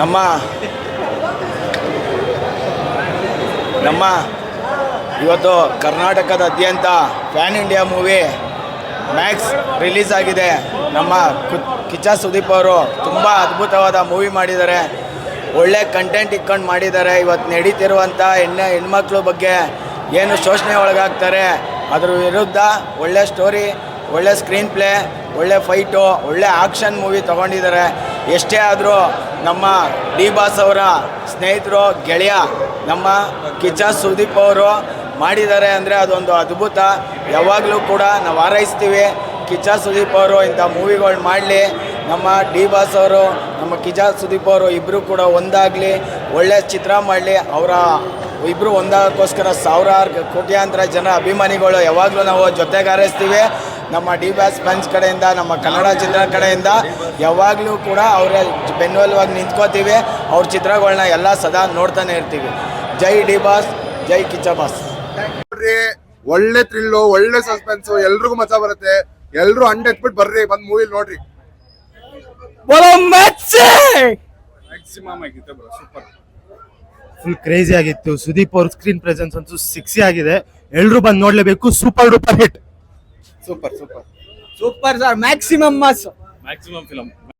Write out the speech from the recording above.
ನಮ್ಮ ನಮ್ಮ ಇವತ್ತು ಕರ್ನಾಟಕದಾದ್ಯಂತ pan India movie Max release ಆಗಿದೆ. ನಮ್ಮ ಕಿಚ್ಚ ಸುದೀಪ್ ಅವರು ತುಂಬ ಅದ್ಭುತವಾದ ಮೂವಿ ಮಾಡಿದ್ದಾರೆ. ಒಳ್ಳೆ ಕಂಟೆಂಟ್ ಇಟ್ಕೊಂಡು ಮಾಡಿದ್ದಾರೆ. ಇವತ್ತು ನಡೀತಿರುವಂಥ ಹೆಣ್ಣು, ಹೆಣ್ಮಕ್ಳ ಬಗ್ಗೆ ಏನು ಶೋಷಣೆ ಒಳಗಾಗ್ತಾರೆ. ಅದ್ರ ವಿರುದ್ಧ ಒಳ್ಳೆ ಸ್ಟೋರಿ ಒಳ್ಳೆ ಸ್ಕ್ರೀನ್ ಪ್ಲೇ ಒಳ್ಳೆ ಫೈಟು ಒಳ್ಳೆ ಆಕ್ಷನ್ ಮೂವಿ ತೊಗೊಂಡಿದ್ದಾರೆ. ಎಷ್ಟೇ ಆದರೂ ನಮ್ಮ ಡಿ ಬಾಸ್ ಅವರ ಸ್ನೇಹಿತರು, ಗೆಳೆಯ ನಮ್ಮ ಕಿಚ್ಚ ಸುದೀಪ್ ಅವರು ಮಾಡಿದ್ದಾರೆ ಅಂದರೆ ಅದೊಂದು ಅದ್ಭುತ. ಯಾವಾಗಲೂ ಕೂಡ ನಾವು ಹಾರೈಸ್ತೀವಿ. ಕಿಚ್ಚ ಸುದೀಪ್ ಅವರು ಇಂಥ ಮೂವಿಗಳು ಮಾಡಲಿ. ನಮ್ಮ ಡಿ ಬಾಸ್ ಅವರು, ನಮ್ಮ ಕಿಚ್ಚ ಸುದೀಪ್ ಅವರು ಇಬ್ಬರು ಕೂಡ ಒಂದಾಗಲಿ. ಒಳ್ಳೆಯ ಚಿತ್ರ ಮಾಡಲಿ. ಅವರ ಇಬ್ಬರು ಒಂದಾಗೋಸ್ಕರ ಸಾವಿರಾರು ಕೋಟ್ಯಾಂತರ ಜನ ಅಭಿಮಾನಿಗಳು ಯಾವಾಗಲೂ ನಾವು ಜೊತೆಗೆ ಹಾರೈಸ್ತೀವಿ ನಮ್ಮ ಡಿ ಬ್ಯಾಸ್ ಫ್ಯಾನ್ಸ್ ಕಡೆಯಿಂದ ನಮ್ಮ ಕನ್ನಡ ಚಿತ್ರ ಕಡೆಯಿಂದ ಯಾವಾಗಲೂ ಕೂಡ ಅವರ ಬೆನ್ನೆಲುವಾಗಿ ನಿಂತ್ಕೋತೀವಿ. ಅವ್ರ ಚಿತ್ರಗಳನ್ನ ಎಲ್ಲ ಸದಾ ನೋಡ್ತಾನೆ ಇರ್ತೀವಿ. ಜೈ ಡಿ ಬಾಸ್ ಜೈ ಕಿಚ್ಚ ಬಾಸ್. ನೋಡ್ರಿ ಒಳ್ಳೆ ಥ್ರಿಲ್ಲು ಒಳ್ಳೆ ಸಸ್ಪೆನ್ಸ್ ಎಲ್ರಿಗೂ ಮಜಾ ಬರುತ್ತೆ. ಎಲ್ರು ಹಂಡ್ ಎತ್ಬಿಟ್ಟು ಬರ್ರಿ ಬಂದ್ ಮೂವಿ ನೋಡ್ರಿ. ಮ್ಯಾಕ್ಸಿಮಮ್ ಆಗಿತ್ತು ಸೂಪರ್ ಫುಲ್ ಕ್ರೇಜಿ ಆಗಿತ್ತು. ಸುದೀಪ್ ಅವ್ರ ಸ್ಕ್ರೀನ್ ಪ್ರೆಸೆನ್ಸ್ ಅಂತೂ ಸಿಕ್ಸಿ ಆಗಿದೆ. ಎಲ್ರು ಬಂದು ನೋಡ್ಲೇಬೇಕು super duper hit super super super sir maximum mass maximum film